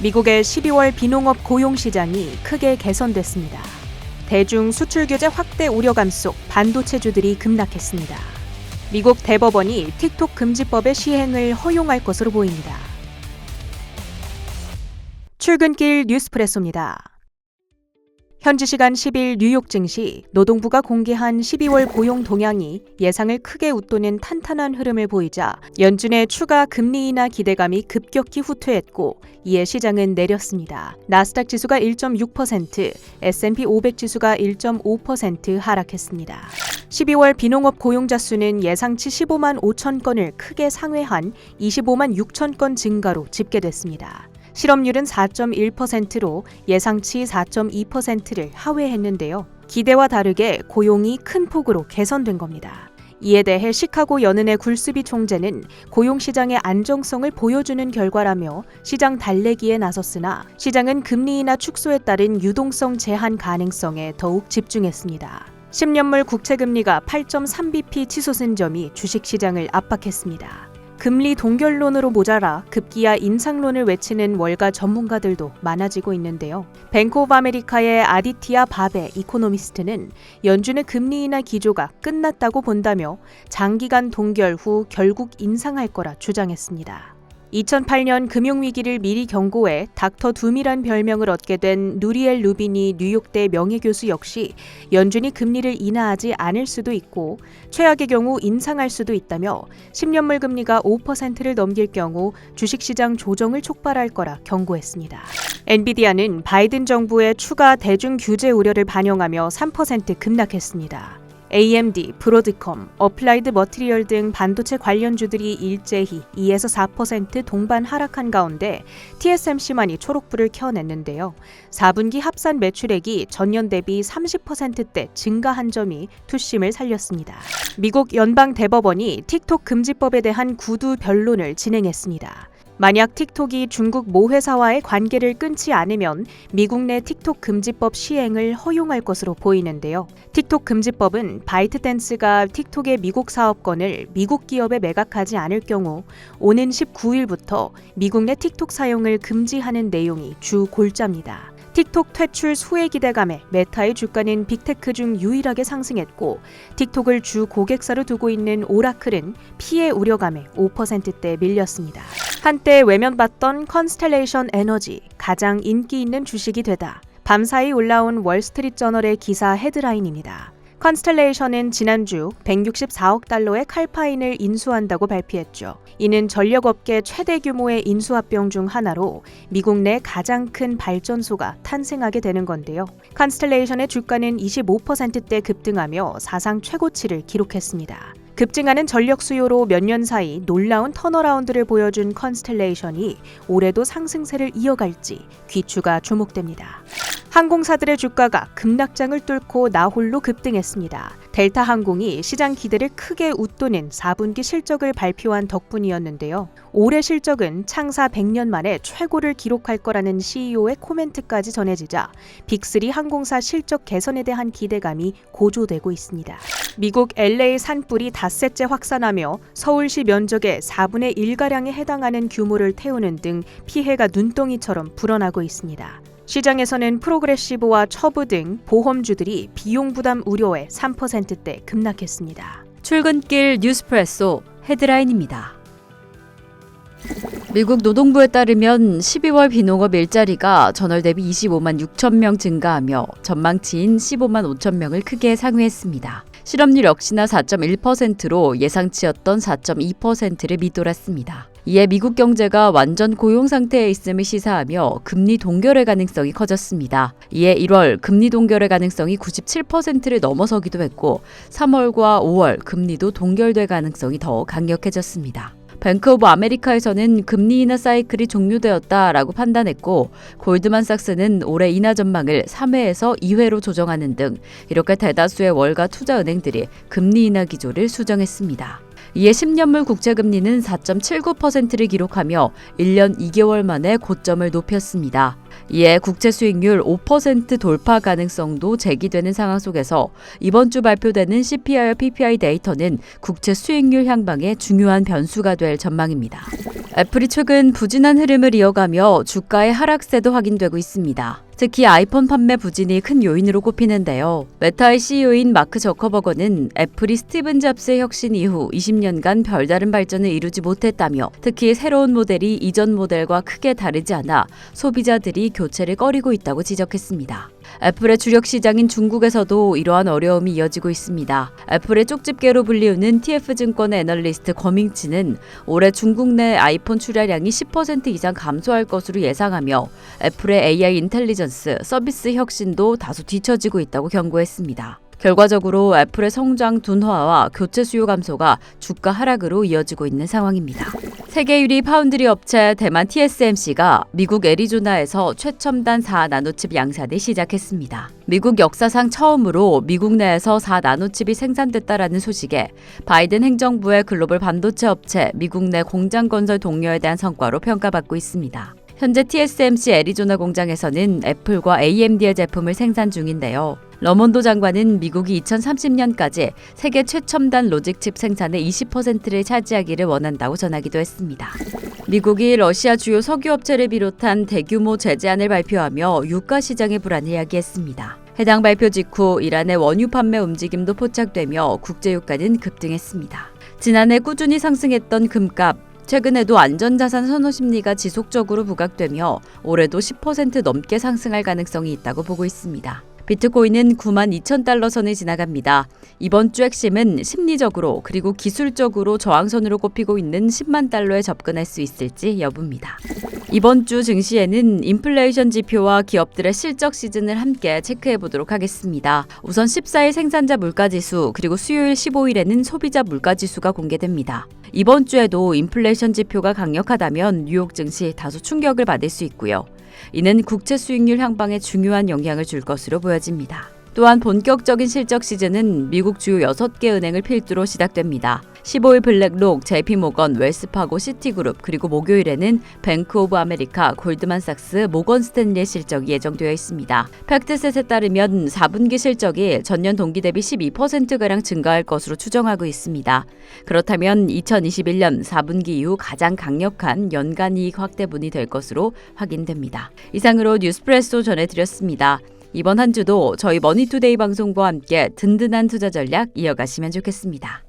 미국의 12월 비농업 고용 시장이 크게 개선됐습니다. 대중 수출 규제 확대 우려감 속 반도체주들이 급락했습니다. 미국 대법원이 틱톡 금지법의 시행을 허용할 것으로 보입니다. 출근길 뉴스프레소입니다. 현지 시간 10일 뉴욕 증시 노동부가 공개한 12월 고용 동향이 예상을 크게 웃도는 탄탄한 흐름을 보이자 연준의 추가 금리 인하 기대감이 급격히 후퇴했고 이에 시장은 내렸습니다. 나스닥 지수가 1.6%, S&P 500 지수가 1.5% 하락했습니다. 12월 비농업 고용자 수는 예상치 15만 5천 건을 크게 상회한 25만 6천 건 증가로 집계됐습니다. 실업률은 4.1%로 예상치 4.2%를 하회했는데요. 기대와 다르게 고용이 큰 폭으로 개선된 겁니다. 이에 대해 시카고 연은의 굴스비 총재는 고용 시장의 안정성을 보여주는 결과라며 시장 달래기에 나섰으나 시장은 금리 인하 축소에 따른 유동성 제한 가능성에 더욱 집중했습니다. 10년물 국채 금리가 8.3bp 치솟은 점이 주식 시장을 압박했습니다. 금리 동결론으로 모자라 급기야 인상론을 외치는 월가 전문가들도 많아지고 있는데요. 뱅크 오브 아메리카의 아디티아 바베 이코노미스트는 연준의 금리 인하 기조가 끝났다고 본다며 장기간 동결 후 결국 인상할 거라 주장했습니다. 2008년 금융위기를 미리 경고해 닥터 둠이란 별명을 얻게 된 누리엘 루빈이 뉴욕대 명예교수 역시 연준이 금리를 인하하지 않을 수도 있고 최악의 경우 인상할 수도 있다며 10년물 금리가 5%를 넘길 경우 주식시장 조정을 촉발할 거라 경고했습니다. 엔비디아는 바이든 정부의 추가 대중 규제 우려를 반영하며 3% 급락했습니다. AMD, 브로드컴, 어플라이드 머티리얼 등 반도체 관련주들이 일제히 2에서 4% 동반 하락한 가운데 TSMC만이 초록불을 켜냈는데요. 4분기 합산 매출액이 전년 대비 30%대 증가한 점이 투심을 살렸습니다. 미국 연방 대법원이 틱톡 금지법에 대한 구두 변론을 진행했습니다. 만약 틱톡이 중국 모 회사와의 관계를 끊지 않으면 미국 내 틱톡 금지법 시행을 허용할 것으로 보이는데요. 틱톡 금지법은 바이트댄스가 틱톡의 미국 사업권을 미국 기업에 매각하지 않을 경우 오는 19일부터 미국 내 틱톡 사용을 금지하는 내용이 주 골자입니다. 틱톡 퇴출 수혜 기대감에 메타의 주가는 빅테크 중 유일하게 상승했고 틱톡을 주 고객사로 두고 있는 오라클은 피해 우려감에 5%대 밀렸습니다. 한때 외면받던 컨스텔레이션 에너지 가장 인기 있는 주식이 되다. 밤사이 올라온 월스트리트 저널의 기사 헤드라인입니다. 컨스텔레이션은 지난주 164억 달러의 칼파인을 인수한다고 발표했죠. 이는 전력업계 최대 규모의 인수합병 중 하나로 미국 내 가장 큰 발전소가 탄생하게 되는 건데요. 컨스텔레이션의 주가는 25%대 급등하며 사상 최고치를 기록했습니다. 급증하는 전력 수요로 몇 년 사이 놀라운 턴어라운드를 보여준 컨스텔레이션이 올해도 상승세를 이어갈지 귀추가 주목됩니다. 항공사들의 주가가 급락장을 뚫고 나홀로 급등했습니다. 델타 항공이 시장 기대를 크게 웃도는 4분기 실적을 발표한 덕분이었는데요. 올해 실적은 창사 100년 만에 최고를 기록할 거라는 CEO의 코멘트까지 전해지자 빅3 항공사 실적 개선에 대한 기대감이 고조되고 있습니다. 미국 LA 산불이 닷새째 확산하며 서울시 면적의 4분의 1가량에 해당하는 규모를 태우는 등 피해가 눈덩이처럼 불어나고 있습니다. 시장에서는 프로그레시브와 처브 등 보험주들이 비용 부담 우려에 3%대 급락했습니다. 출근길 뉴스프레소 헤드라인입니다. 미국 노동부에 따르면 12월 비농업 일자리가 전월 대비 25만 6천 명 증가하며 전망치인 15만 5천 명을 크게 상회했습니다. 실업률 역시나 4.1%로 예상치였던 4.2%를 밑돌았습니다. 이에 미국 경제가 완전 고용 상태에 있음을 시사하며 금리 동결의 가능성이 커졌습니다. 이에 1월 금리 동결의 가능성이 97%를 넘어서기도 했고 3월과 5월 금리도 동결될 가능성이 더 강력해졌습니다. 뱅크 오브 아메리카에서는 금리 인하 사이클이 종료되었다라고 판단했고 골드만삭스는 올해 인하 전망을 3회에서 2회로 조정하는 등 이렇게 대다수의 월가 투자 은행들이 금리 인하 기조를 수정했습니다. 이에 10년물 국채 금리는 4.79%를 기록하며 1년 2개월 만에 고점을 높였습니다. 이에 국채 수익률 5% 돌파 가능성도 제기되는 상황 속에서 이번 주 발표되는 CPI와 PPI 데이터는 국채 수익률 향방에 중요한 변수가 될 전망입니다. 애플이 최근 부진한 흐름을 이어가며 주가의 하락세도 확인되고 있습니다. 특히 아이폰 판매 부진이 큰 요인으로 꼽히는데요. 메타의 CEO인 마크 저커버거는 애플이 스티븐 잡스의 혁신 이후 20년간 별다른 발전을 이루지 못했다며 특히 새로운 모델이 이전 모델과 크게 다르지 않아 소비자들이 교체를 꺼리고 있다고 지적했습니다. 애플의 주력 시장인 중국에서도 이러한 어려움이 이어지고 있습니다. 애플의 쪽집게로 불리우는 TF증권의 애널리스트 거밍치는 올해 중국 내 아이폰 출하량이 10% 이상 감소할 것으로 예상하며 애플의 AI 인텔리전스 서비스 혁신도 다소 뒤처지고 있다고 경고했습니다. 결과적으로 애플의 성장 둔화와 교체 수요 감소가 주가 하락으로 이어지고 있는 상황입니다. 세계 1위 파운드리 업체 대만 TSMC가 미국 애리조나에서 최첨단 4나노칩 양산을 시작했습니다. 미국 역사상 처음으로 미국 내에서 4나노칩이 생산됐다라는 소식에 바이든 행정부의 글로벌 반도체 업체 미국 내 공장 건설 동료에 대한 성과로 평가받고 있습니다. 현재 TSMC 애리조나 공장에서는 애플과 AMD의 제품을 생산 중인데요. 러몬도 장관은 미국이 2030년까지 세계 최첨단 로직칩 생산의 20%를 차지하기를 원한다고 전하기도 했습니다. 미국이 러시아 주요 석유업체를 비롯한 대규모 제재안을 발표하며 유가 시장의 불안을 야기했습니다. 해당 발표 직후 이란의 원유 판매 움직임도 포착되며 국제유가는 급등했습니다. 지난해 꾸준히 상승했던 금값, 최근에도 안전자산 선호 심리가 지속적으로 부각되며 올해도 10% 넘게 상승할 가능성이 있다고 보고 있습니다. 비트코인은 9만 2천 달러 선을 지나갑니다. 이번 주 핵심은 심리적으로 그리고 기술적으로 저항선으로 꼽히고 있는 10만 달러에 접근할 수 있을지 여부입니다. 이번 주 증시에는 인플레이션 지표와 기업들의 실적 시즌을 함께 체크해 보도록 하겠습니다. 우선 14일 생산자 물가지수 그리고 수요일 15일에는 소비자 물가지수가 공개됩니다. 이번 주에도 인플레이션 지표가 강력하다면 뉴욕 증시 다소 충격을 받을 수 있고요. 이는 국채 수익률 향방에 중요한 영향을 줄 것으로 보여집니다. 또한 본격적인 실적 시즌은 미국 주요 6개 은행을 필두로 시작됩니다. 15일 블랙록, JP모건, 웰스파고, 시티그룹, 그리고 목요일에는 뱅크 오브 아메리카, 골드만삭스, 모건 스탠리의 실적이 예정되어 있습니다. 팩트셋에 따르면 4분기 실적이 전년 동기 대비 12%가량 증가할 것으로 추정하고 있습니다. 그렇다면 2021년 4분기 이후 가장 강력한 연간 이익 확대분이 될 것으로 확인됩니다. 이상으로 뉴스프레소 전해드렸습니다. 이번 한 주도 저희 머니투데이 방송과 함께 든든한 투자 전략 이어가시면 좋겠습니다.